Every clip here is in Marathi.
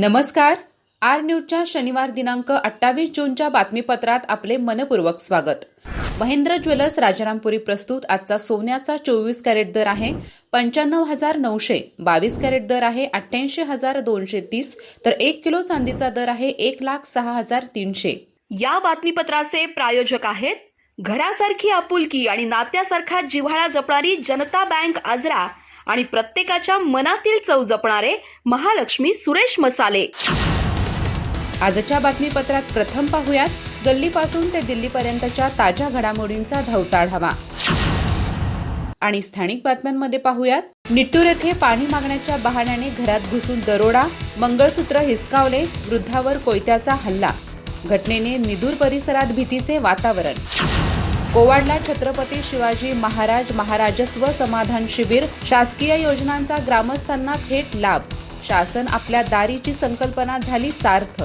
नमस्कार. आर न्यूजच्या शनिवार दिनांक अठ्ठावीस जूनच्या बातमीपत्रात आपले मनपूर्वक स्वागत. महेंद्र ज्वेलर्स राजारामपुरी प्रस्तुत आजचा सोन्याचा चोवीस कॅरेट दर आहे. पंच्याण्णव हजार नऊशे बावीस कॅरेट दर आहे. अठ्ठ्याऐंशी हजार दोनशे तीस तर एक किलो चांदीचा दर आहे. एक लाख सहा हजार तीनशे. या बातमीपत्राचे प्रायोजक आहेत. घरासारखी आपुलकी आणि नात्यासारखा जिव्हाळा जपणारी जनता बँक आजरा आणि प्रत्येकाच्या मनातील चव जपणारे महालक्ष्मी सुरेश मसाले. आजच्या बातमीपत्रात प्रथम पाहूयात गल्लीपासून ते दिल्लीपर्यंतच्या ताज्या घडामोडींचा धावताळ हवा. आणि स्थानिक बातम्यांमध्ये पाहूयात निट्टूर येथे पाणी मागण्याच्या बहाण्याने घरात घुसून दरोडा मंगळसूत्र हिसकावले वृद्धावर कोयत्याचा हल्ला. घटनेने निदूर परिसरात भीतीचे वातावरण. कोवाडला छत्रपती शिवाजी महाराज महाराजस्व समाधान शिबिर शासकीय योजनांचा ग्रामस्थांना थेट लाभ. शासन आपल्या दारीची संकल्पना झाली सार्थ.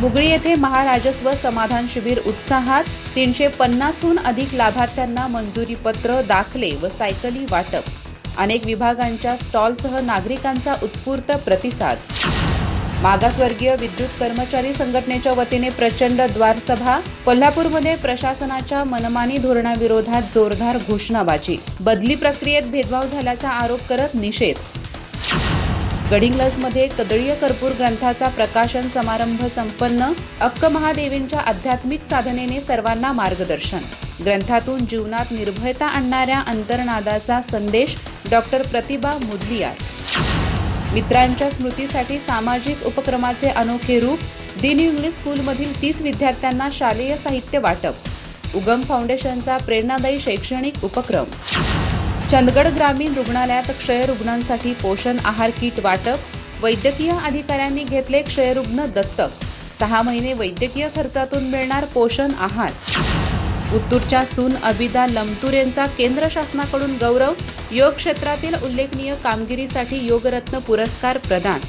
मुगळी येथे महाराजस्व समाधान शिबिर उत्साहात तीनशे पन्नासहून अधिक लाभार्थ्यांना मंजुरी पत्र दाखले व सायकली वाटप. अनेक विभागांच्या स्टॉलसह नागरिकांचा उत्स्फूर्त प्रतिसाद. मागासवर्गीय विद्युत कर्मचारी संघटनेच्या वतीने प्रचंड द्वारसभा कोल्हापूरमध्ये प्रशासनाच्या मनमानी धोरणाविरोधात जोरदार घोषणाबाजी. बदली प्रक्रियेत भेदभाव झाल्याचा आरोप करत निषेध. गडिंग्लजमध्ये कदळीय कर्पूर ग्रंथाचा प्रकाशन समारंभ संपन्न अक्क महादेवींच्या आध्यात्मिक साधनेने सर्वांना मार्गदर्शन. ग्रंथातून जीवनात निर्भयता आणणाऱ्या अंतर्नादाचा संदेश डॉक्टर प्रतिभा मुदलियार. मित्रांच्या स्मृतीसाठी सामाजिक उपक्रमाचे अनोखे रूप दिन इंग्लिश स्कूलमधील तीस विद्यार्थ्यांना शालेय साहित्य वाटप. उगम फाउंडेशनचा प्रेरणादायी शैक्षणिक उपक्रम. चंदगड ग्रामीण रुग्णालयात क्षयरुग्णांसाठी पोषण आहार किट वाटप. वैद्यकीय अधिकाऱ्यांनी घेतले क्षयरुग्ण दत्तक. सहा महिने वैद्यकीय खर्चातून मिळणार पोषण आहार. उत्तूरच्या सून अबिदा लमतूर यांचा केंद्र शासनाकडून गौरव योग क्षेत्रातील उल्लेखनीय कामगिरीसाठी योगरत्न पुरस्कार प्रदान.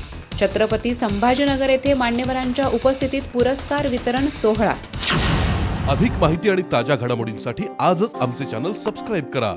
छत्रपती संभाजीनगर येथे मान्यवरांच्या उपस्थितीत पुरस्कार वितरण सोहळा. अधिक माहिती आणि ताज्या घडामोडींसाठी आजच आमचे चॅनल सबस्क्राईब करा.